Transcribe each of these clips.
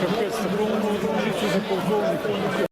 Капець, це було життя заповзовник.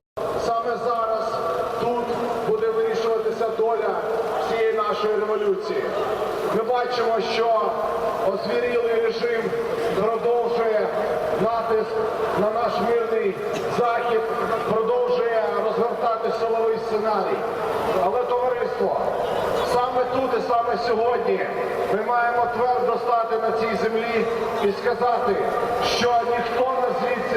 бачимо, що озвірілий режим продовжує натиск на наш мирний захід, продовжує розгортати силовий сценарій. Але товариство саме тут і саме сьогодні ми маємо твердо стати на цій землі і сказати, що ніхто не звідси.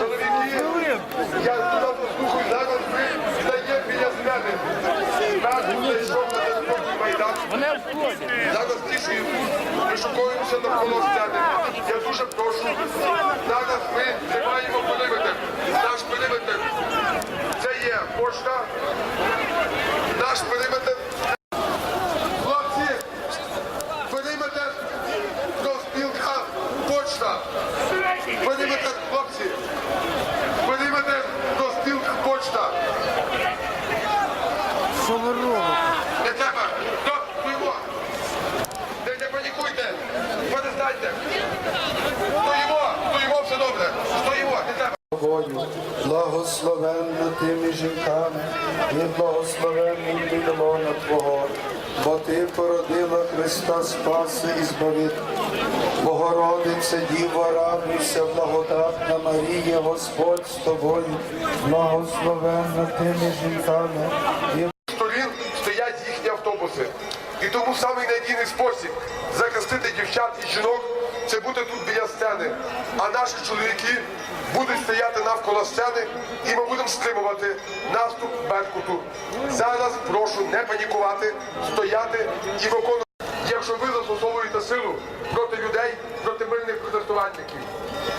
Чоловіки, я слухаю зараз, ви стає біля мене. Нас зайшов на наступний майдан. Зараз тішуємо, ми шукуємося навколо стяни. Я дуже прошу. Зараз ми тримаємо периметр. Наш периметр. Це є пошта. Наш периметр. Благодатна Марія, Господь з тобою, благословенна тими жінками, і сторін стоять їхні автобуси. І тому самий надійний спосіб захистити дівчат і жінок це бути тут біля сцени. А наші чоловіки будуть стояти навколо сцени, і ми будемо стримувати наступ Беркуту. Зараз прошу не панікувати, стояти і виконувати. Якщо ви застосовуєте силу проти людей, проти мирних протестувальників,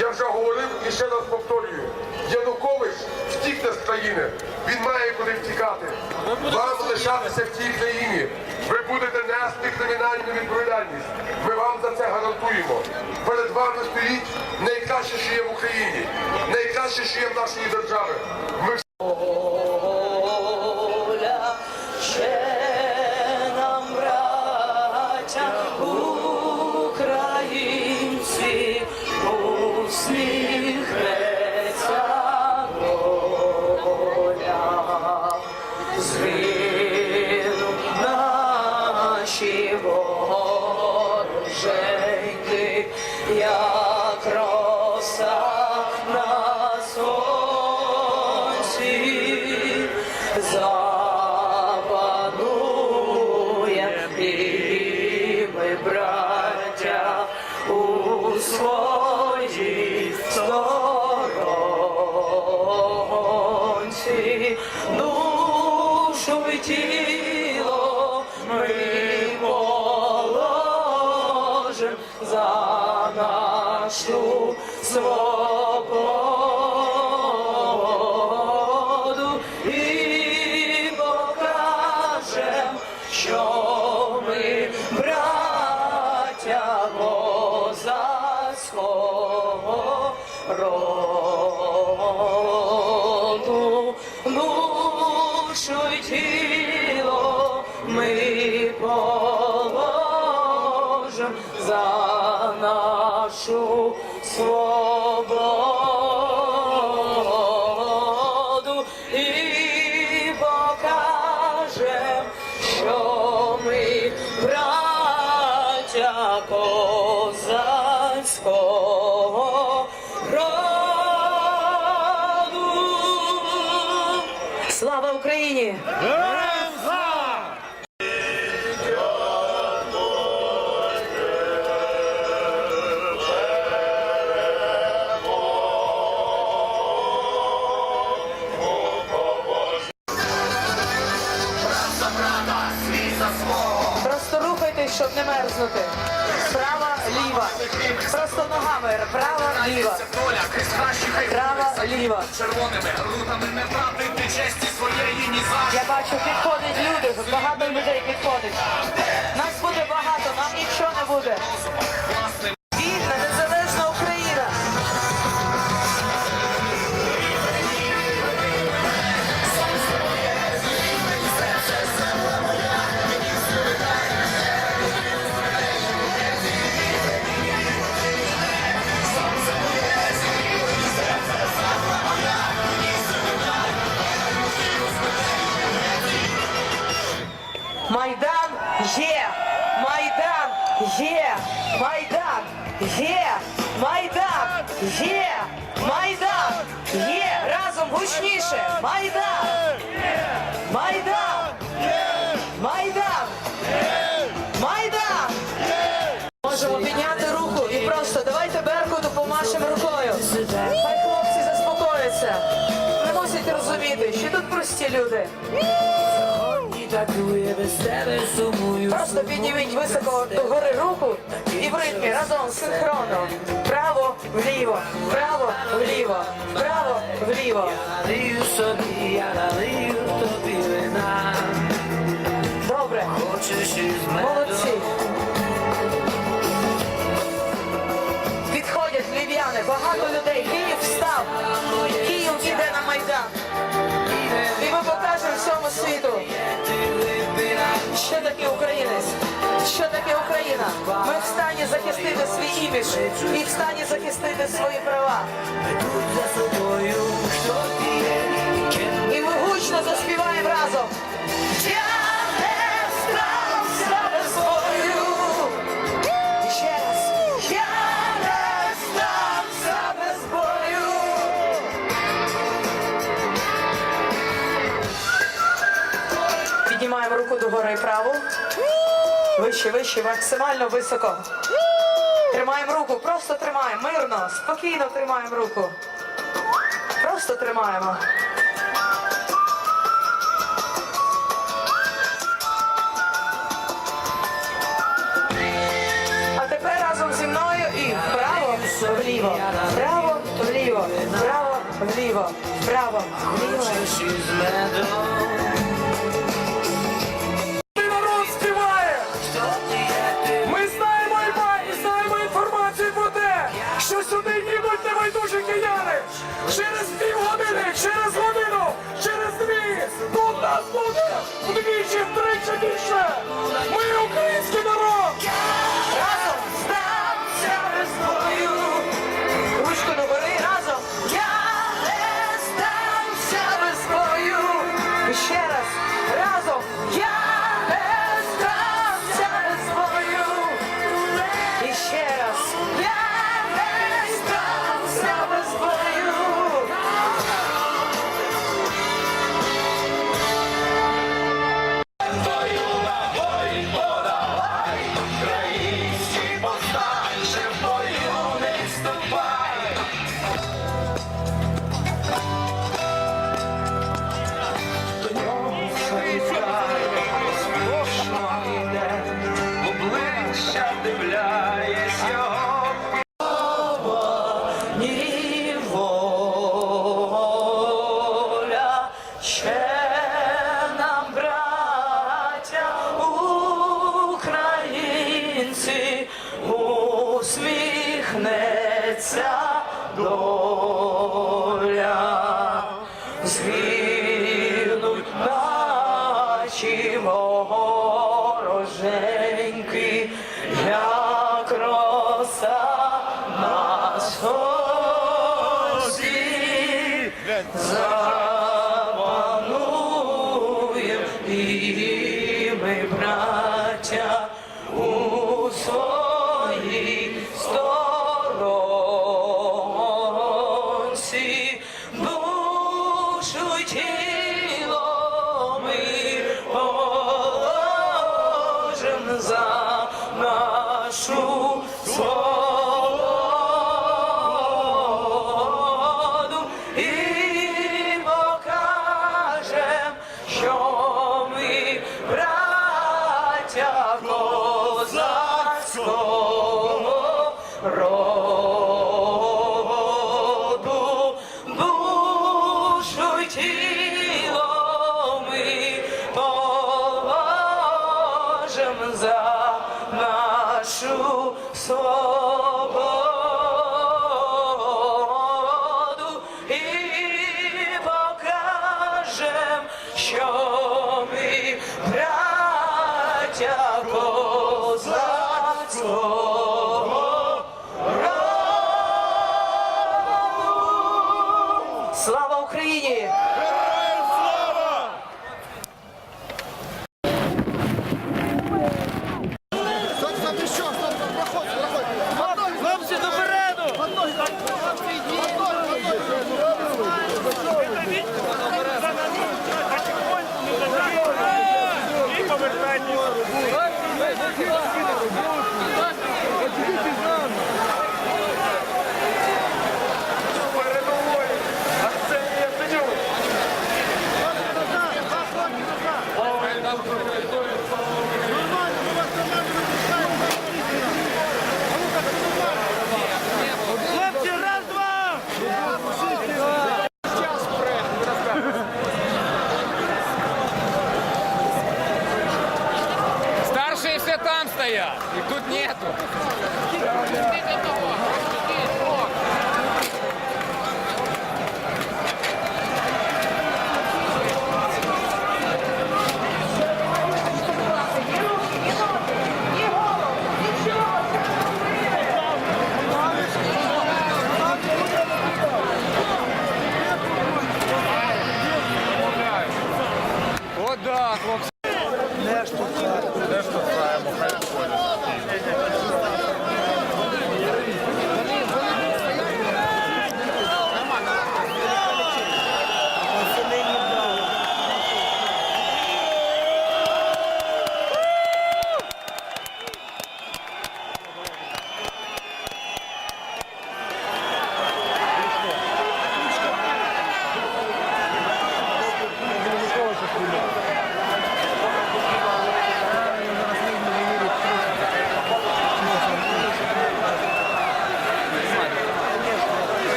я вже говорив і ще раз повторюю. Янукович втікне з країни. Він має куди втікати. Вам лишатися в цій країні. Ви будете нести кримінальну відповідальність. Ми вам за це гарантуємо. Перед вами стоїть найкраще, що є в Україні, найкраще, що є в нашої держави. Ми сторонці, душу і тіло ми положим за нашу свободу свободу Просто право, Права, ліва. Права, ліва. червоними рутами неправди ти честі своєї ні за Я бачу, підходять люди, багато людей підходить. Нас буде багато, нам нічого не буде. Майдан є! Майдан є! Майдан є! Разом гучніше! Майдан! Майдан! Майдан! Майдан! Можемо підняти руку і просто давайте Беркуту помашемо рукою. Хай хлопці заспокояться. зрозуміти, що тут прості люди. Просто підніміть високо до гори руку і в ритмі разом синхронно. Право, вліво, право, вліво, право, вліво. Налию собі, я налию тобі вина. Добре, молодці. Таке Україна. Ми в стані захистити свій імідж і в стані захистити свої права. за собою, хто ти і ми гучно заспіваємо разом. Я не без бою. І. Я не здамся без бою. Піднімаємо руку догори праву. Вище, вище, максимально високо. Тримаємо руку, просто тримаємо, мирно, спокійно тримаємо руку. Просто тримаємо. А тепер разом зі мною і вправо, вліво, вправо, вліво, вправо, вліво, вправо, вліво. Буде вдвічі, втричі більше. Azhar. Душу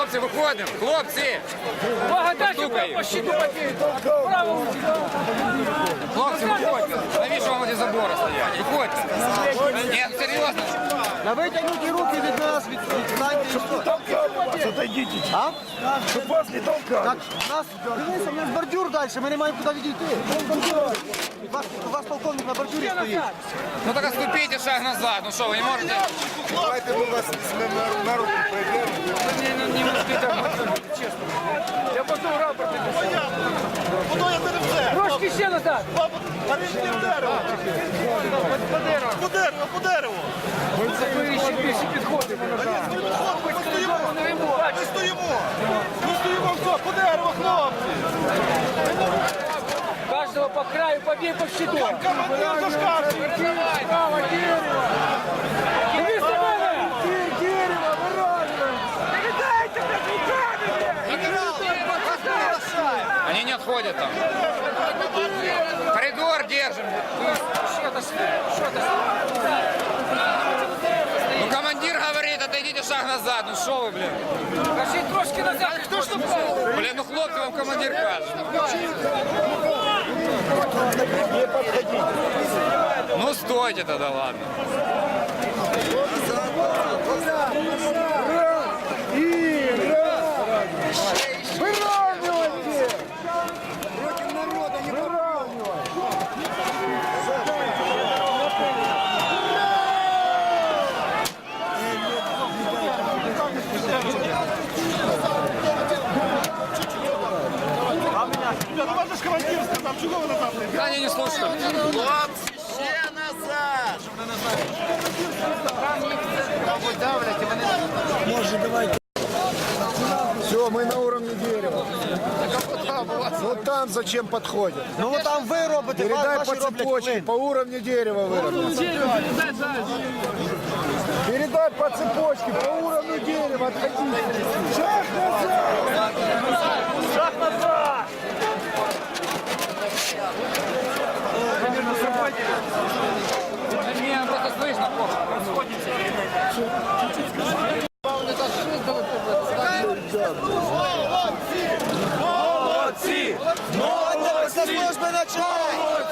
Хлопці, виходимо. Хлопці! Хлопці, виходьте. Навіщо вам ці забори стоять? Виходьте. Ні, серйозно. На витягнуті руки від нас, від від Отойдіть. А? Щоб вас не толкали. Так, нас, дивися, у нас бордюр далі, ми не маємо куди відійти. У вас, у вас полковник на бордюрі стоїть. Ну так отступите шаг назад. Ну що, ви не можете? Давайте ми вас візьмемо на руку, прийдемо. Я потом рапорт Трошки ще назад! По дереву, по дереву. Ми ще більше підходимо назад. Ми стоїмо, ми стоїмо. Ми стоїмо, все, по дереву, хлопці. Каждого по краю побей по щиту! Командир зашкаржує. Право, дерево! Дивись на мене! Дерево, виражено! Передайте, Они не отходят там. Коридор держим. Ну командир говорит, отойдите шаг назад. Ну що ви, блін? Кажи трошки назад! Хто ж Блін, ну хлопці вам командир каже. Ну стойте тогда, ладно. Ну вас ж командир сказав, чого ви назад не Да они не слушают. Хлопці, ще назад. Все, мы на уровне дерева. Вот там зачем подходят? Ну от там ви робите, Передай ваші по роблять цепочке, клин. по уровню дерева выровнять. Передай по цепочке, по уровню дерева, отходите. Шаг назад! Шаг назад. Не, просто слышно плохо. Молодці! Це служби начальник!